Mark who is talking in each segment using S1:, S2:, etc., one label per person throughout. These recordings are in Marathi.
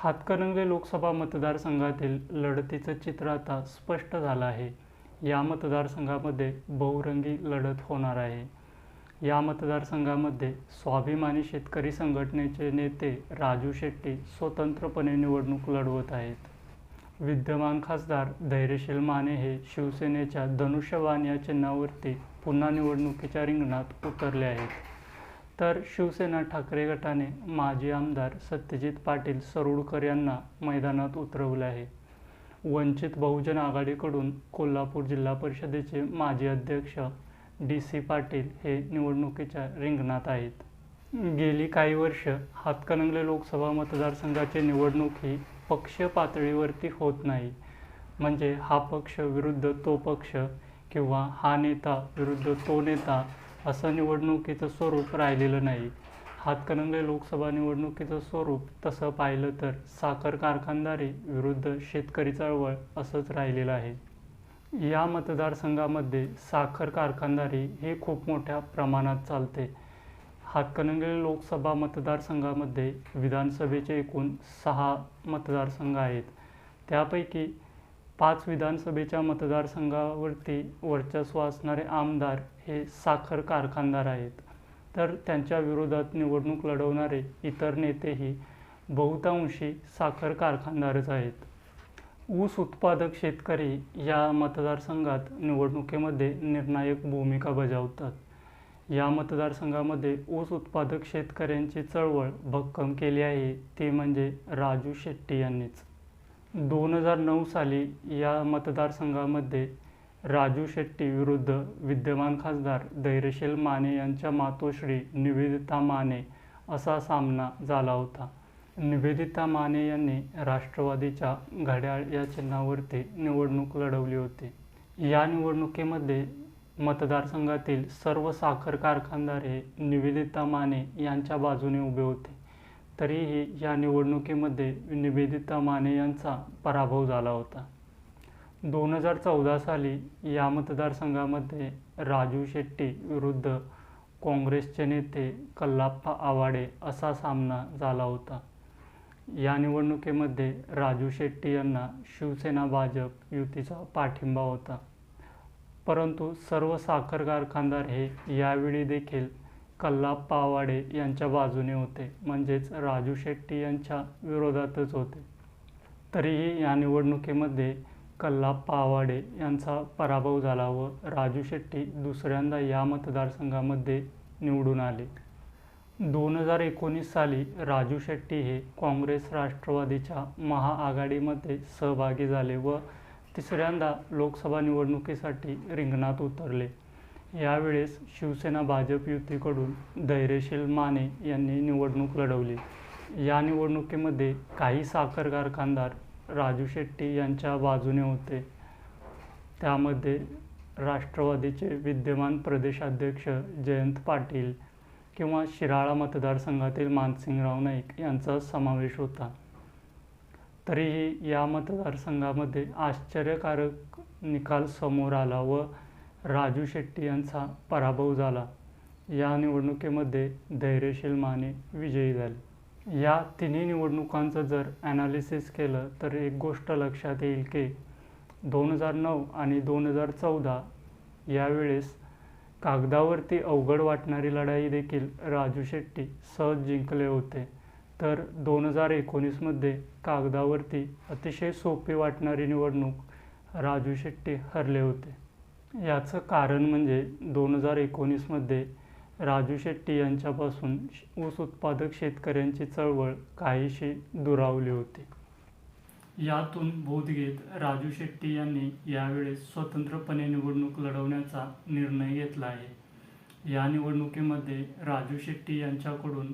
S1: हातकणंगले लोकसभा मतदारसंघातील लढतीचं चित्र आता स्पष्ट झालं आहे. या मतदारसंघामध्ये बहुरंगी लढत होणार आहे. या मतदारसंघामध्ये स्वाभिमानी शेतकरी संघटनेचे नेते राजू शेट्टी स्वतंत्रपणे निवडणूक लढवत आहेत. विद्यमान खासदार धैर्यशील माने हे शिवसेनेच्या धनुष्यवान या चिन्हावरती पुन्हा निवडणुकीच्या रिंगणात उतरले आहेत. तर शिवसेना ठाकरे गटाने माजी आमदार सत्यजित पाटील सरोडकर यांना मैदानात उतरवले आहे. वंचित बहुजन आघाडीकडून कोल्हापूर जिल्हा परिषदेचे माजी अध्यक्ष डी सी पाटील हे निवडणुकीच्या रिंगणात आहेत. गेली काही वर्ष हातकणंगले लोकसभा मतदारसंघाची निवडणूक ही पक्ष पातळीवरती होत नाही. म्हणजे हा पक्ष विरुद्ध तो पक्ष किंवा हा नेता विरुद्ध तो नेता असं निवडणुकीचं स्वरूप राहिलेलं नाही. हातकणंगले लोकसभा निवडणुकीचं स्वरूप तसं पाहिलं तर साखर कारखानदारी विरुद्ध शेतकरी चळवळ असंच राहिलेलं आहे. या मतदारसंघामध्ये साखर कारखानदारी हे खूप मोठ्या प्रमाणात चालते. हातकणंगले लोकसभा मतदारसंघामध्ये विधानसभेचे एकूण सहा मतदारसंघ आहेत. त्यापैकी पाच विधानसभेच्या मतदारसंघावरती वर्चस्व असणारे आमदार हे साखर कारखानदार आहेत. तर त्यांच्या विरोधात निवडणूक लढवणारे इतर नेतेही बहुतांशी साखर कारखानदारच आहेत. ऊस उत्पादक शेतकरी या मतदारसंघात निवडणुकीमध्ये निर्णायक भूमिका बजावतात. या मतदारसंघामध्ये ऊस उत्पादक शेतकऱ्यांची चळवळ भक्कम केली आहे ती म्हणजे राजू शेट्टी यांनीच. दोन हजार नऊ साली या मतदारसंघामध्ये राजू शेट्टी विरुद्ध विद्यमान खासदार धैर्यशील माने यांच्या मातोश्री निवेदिता माने असा सामना झाला होता. निवेदिता माने यांनी राष्ट्रवादीच्या घड्याळ या चिन्हावरती निवडणूक लढवली होती. या निवडणुकीमध्ये मतदारसंघातील सर्व साखर कारखानदार हे निवेदिता माने यांच्या बाजूने उभे होते. तरीही या निवडणुकीमध्ये निवेदिता माने यांचा पराभव झाला होता. दोन हजार चौदा साली या मतदारसंघामध्ये राजू शेट्टी विरुद्ध काँग्रेसचे नेते कल्लाप्पा आवाडे असा सामना झाला होता. या निवडणुकीमध्ये राजू शेट्टी यांना शिवसेना भाजप युतीचा पाठिंबा होता. परंतु सर्व साखर कारखानदार हे यावेळी देखील कल्ला पावाडे यांच्या बाजूने होते. म्हणजेच राजू शेट्टी यांच्या विरोधातच होते. तरीही या निवडणुकीमध्ये कल्ला पावाडे यांचा पराभव झाला व राजू शेट्टी दुसऱ्यांदा या मतदारसंघामध्ये निवडून आले. दोन हजार एकोणीस साली राजू शेट्टी हे काँग्रेस राष्ट्रवादीच्या महाआघाडीमध्ये सहभागी झाले व तिसऱ्यांदा लोकसभा निवडणुकीसाठी रिंगणात उतरले. यावेळेस शिवसेना भाजप युतीकडून धैर्यशील माने यांनी निवडणूक लढवली. या निवडणुकीमध्ये काही साखर कारखानदार राजू शेट्टी यांच्या बाजूने होते. त्यामध्ये राष्ट्रवादीचे विद्यमान प्रदेशाध्यक्ष जयंत पाटील किंवा शिराळा मतदारसंघातील मानसिंगराव नाईक यांचा समावेश होता. तरीही या मतदारसंघामध्ये आश्चर्यकारक निकाल समोर आला व राजू शेट्टी यांचा पराभव झाला. या निवडणुकीमध्ये धैर्यशील माने विजयी झाले. या तिन्ही निवडणुकांचं जर ॲनालिसिस केलं तर एक गोष्ट लक्षात येईल की दोन हजार नऊ आणि दोन हजार चौदा यावेळेस कागदावरती अवघड वाटणारी लढाई देखील राजू शेट्टी सहज जिंकले होते. तर दोन हजार एकोणीसमध्ये कागदावरती अतिशय सोपी वाटणारी निवडणूक राजू शेट्टी हरले होते. याचं कारण म्हणजे दोन हजार एकोणीसमध्ये राजू शेट्टी यांच्यापासून ऊस उत्पादक शेतकऱ्यांची चळवळ काहीशी दुरावली होती. यातून बोध घेत राजू शेट्टी यांनी यावेळेस स्वतंत्रपणे निवडणूक लढवण्याचा निर्णय घेतला आहे. या निवडणुकीमध्ये राजू शेट्टी यांच्याकडून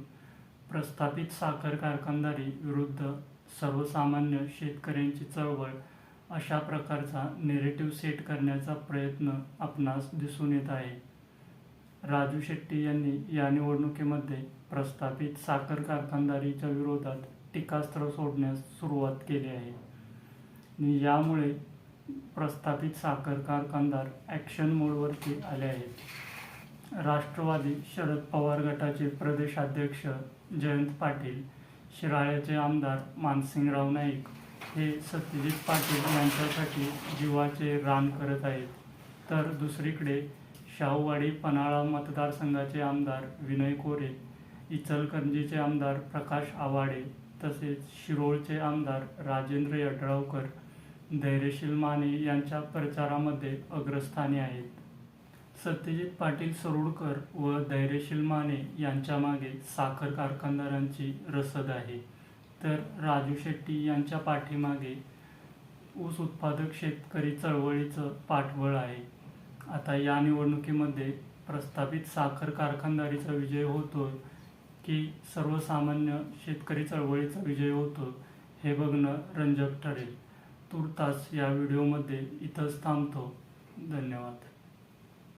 S1: प्रस्थापित साखर कारखानदारी विरुद्ध सर्वसामान्य शेतकऱ्यांची चळवळ अशा प्रकारचा नेरेटिव्ह सेट करण्याचा प्रयत्न आपणास दिसून येत आहे. राजू शेट्टी यांनी या निवडणुकीमध्ये प्रस्थापित साखर कारखानदारीच्या विरोधात टीकास्त्र सोडण्यास सुरुवात केली आहे. यामुळे प्रस्थापित साखर कारखानदार ॲक्शन मोडवरती आले आहेत. राष्ट्रवादी शरद पवार गटाचे प्रदेशाध्यक्ष जयंत पाटील शिराळ्याचे आमदार मानसिंगराव नाईक हे सत्यजित पाटील यांच्यासाठी जीवाचे रान करत आहेत. तर दुसरीकडे शाहूवाडी पन्हाळा मतदारसंघाचे आमदार विनय कोरे इचलकरंजीचे आमदार प्रकाश आवाडे तसेच शिरोळचे आमदार राजेंद्र यड्रावकर धैर्यशील माने यांच्या प्रचारामध्ये अग्रस्थानी आहेत. सत्यजित पाटील सरोडकर व धैर्यशील माने यांच्यामागे साखर कारखानदारांची रसद आहे. तर राजू शेट्टी यांच्या पाठीमागे ऊस उत्पादक शेतकरी चळवळीचं पाठबळ आहे. आता या निवडणुकीमध्ये प्रस्थापित साखर कारखानदारीचा विजय होतो की सर्वसामान्य शेतकरी चळवळीचा विजय होतो हे बघणं रंजक ठरेल. तूर्तास या व्हिडिओमध्ये इथंच थांबतो. धन्यवाद.